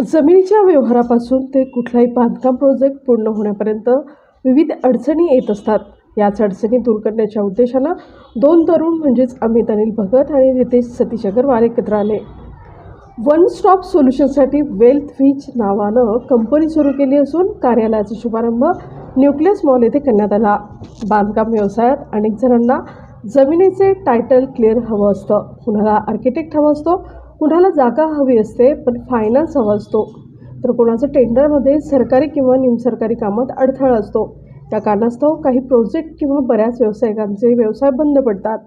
जमिनीच्या व्यवहारापासून ते कुठलाही बांधकाम प्रोजेक्ट पूर्ण होण्यापर्यंत विविध अडचणी येत असतात. याच अडचणी दूर करण्याच्या उद्देशानं दोन तरुण म्हणजेच अमित अनिल भगत आणि रितेश सतीश अगरवाल एकत्र आले. वन स्टॉप सोल्युशनसाठी वेल्थ विच नावानं कंपनी सुरू केली असून कार्यालयाचा शुभारंभ न्यूक्लियस मॉल येथे करण्यात आला. बांधकाम व्यवसायात अनेक जणांना जमिनीचे टायटल क्लिअर हवं असतं. कुणाला आर्किटेक्ट हवं असतो कुणाला जागा हवी असते पण फायनान्स हवा असतो तर कोणाचं टेंडरमध्ये सरकारी किंवा निमसरकारी कामात अडथळा असतो. त्या कारणास्तव काही प्रोजेक्ट किंवा बऱ्याच व्यावसायिकांचे व्यवसाय बंद पडतात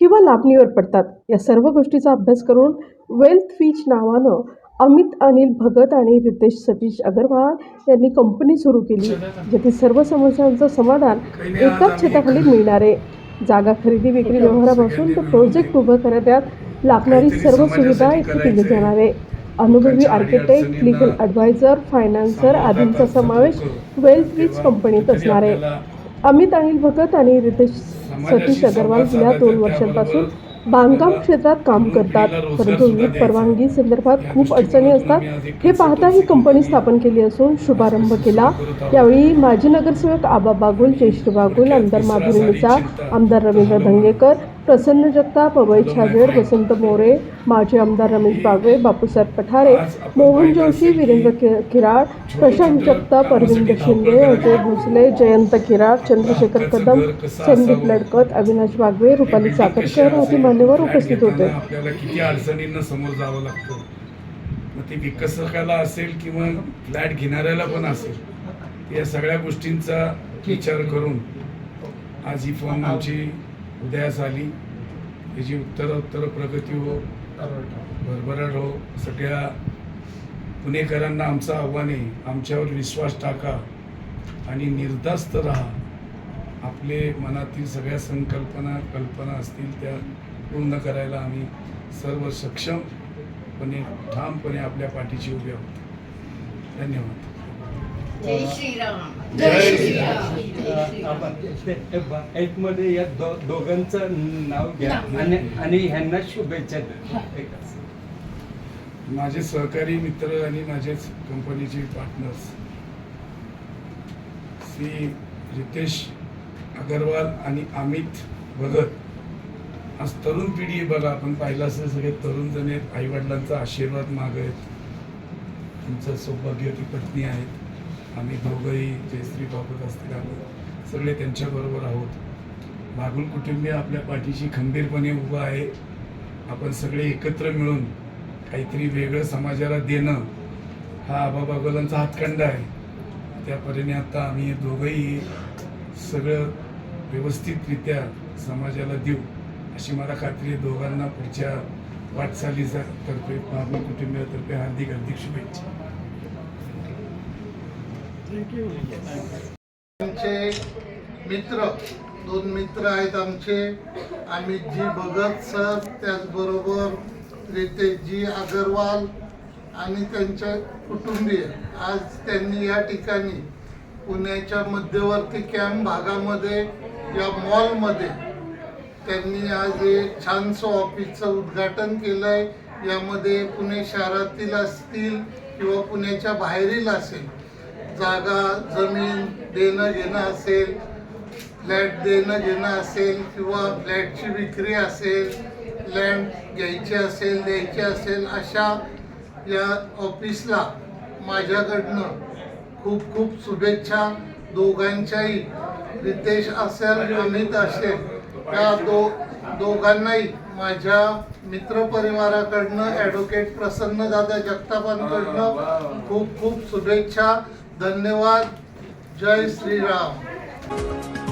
किंवा लाभणीवर पडतात. या सर्व गोष्टीचा अभ्यास करून वेल्थ फीच नावानं अमित अनिल भगत आणि रितेश सतीश अगरवाल यांनी कंपनी सुरू केली जेथे सर्व समस्यांचं समाधान एकाच छताखाली मिळणार. आहे जागा खरेदी विक्री व्यवहारापासून तर प्रोजेक्ट उभं करण्यात लागणारी सर्व सुविधा इथे दिली जाणार आहे. अनुभवी आर्किटेक्ट लिगल ॲडवायझर फायनान्सर आदींचा समावेश वेल्थ वीज कंपनीत असणार आहे. अमित अनिल भगत आणि रितेश सतीश अगरवाल गेल्या दोन वर्षांपासून बांधकाम क्षेत्रात काम करतात. परंतु विविध परवानगी संदर्भात खूप अडचणी असतात. हे पाहता ही कंपनी स्थापन केली असून शुभारंभ केला. यावेळी माजी नगरसेवक आबा बागुल ज्येष्ठ बागुल आमदार माधुरी मिसा आमदार रवींद्र धंगेकर प्रसन्न जगताप अभय छाजेड वसंत मोरे माजी आमदार रमेश बागवे बापूसाहेब पठारे मोहन जोशी वीरेंद्र किराड प्रशांत जगताप अरविंद शिंदे अजय भोसले जयंत किराड चंद्रशेखर कदम संदीप लडकत अविनाश बागवे रुपाली चाकरकर आदी मान्यवर उपस्थित होते. आपल्याला किती अडचणींना समोर जावं लागतं? मग ते विकसकाला असेल किंवा फ्लॅट घेणाऱ्याला पण असेल या सगळ्या गोष्टींचा विचार करून आज ही फॉर्म आमची उदयास आली. याची उत्तरोत्तर प्रगती हो. भरभराट हो. सगळ्या पुणेकरांना आमचं आव्हान आहे. आमच्यावर विश्वास टाका आणि निर्धास्त राहा. आपले मनातील सगळ्या संकल्पना कल्पना असतील त्या पूर्ण करायला आम्ही सर्व सक्षमपणे ठामपणे आपल्या पाठीशी उभे आहोत. धन्यवाद. जय श्रीराम. जय श्रीराम. एक मध्ये या दो दोघांचं नाव घ्या आणि आणि ह्यांना शुभेच्छा द्या. माझे सहकारी मित्र आणि माझेच कंपनीचे पार्टनर्स श्री रितेश अगरवाल आणि अमित भगत. आज तरुण पिढी आहे बघा आपण पाहिलं असेल सगळे तरुण जण आहेत आईवडिलांचा आशीर्वाद माग आहेत. तुमचं सौभाग्यवती पत्नी आहेत. आम्ही दोघंही जयश्री बाबत असतील आम्ही सगळे त्यांच्याबरोबर आहोत. बागुल कुटुंबीय आपल्या पाठीशी खंबीरपणे उभं आहे. आपण सगळे एकत्र मिळून काहीतरी वेगळं समाजाला देणं हा आबा बागोलांचा हातखंडा आहे. त्या परीने आता आम्ही दोघंही सगळं व्यवस्थितरित्या समाजाला देऊ अशी मला खात्री आहे. दोघांना पुढच्या वाटचालीचा तर्फे बागुल कुटुंबियातर्फे हार्दिक हार्दिक शुभेच्छा. आमचे मित्र दोन मित्र आहेत आमचे. अमितजी भगत सर त्याचबरोबर रितेशजी अगरवाल आणि त्यांच्या कुटुंबीय. आज त्यांनी या ठिकाणी पुण्याच्या मध्यवर्ती कॅम्प भागामध्ये या मॉलमध्ये त्यांनी आज एक छानसं ऑफिसचं उद्घाटन केलं आहे यामध्ये पुणे शहरातील असतील किंवा पुण्याच्या बाहेरील असेल जागा जमीन देणं घेणं असेल फ्लॅट देणं घेणं असेल किंवा फ्लॅटची विक्री असेल लँड घ्यायची असेल द्यायची असेल अशा या ऑफिसला माझ्याकडनं खूप खूप शुभेच्छा. दोघांच्याही रितेश असेल अमित असेल या दो दोघांनाही माझ्या मित्रपरिवाराकडनं ॲडव्होकेट प्रसन्नदादा जगतापांकडनं खूप खूप शुभेच्छा. धन्यवाद. जय श्रीराम.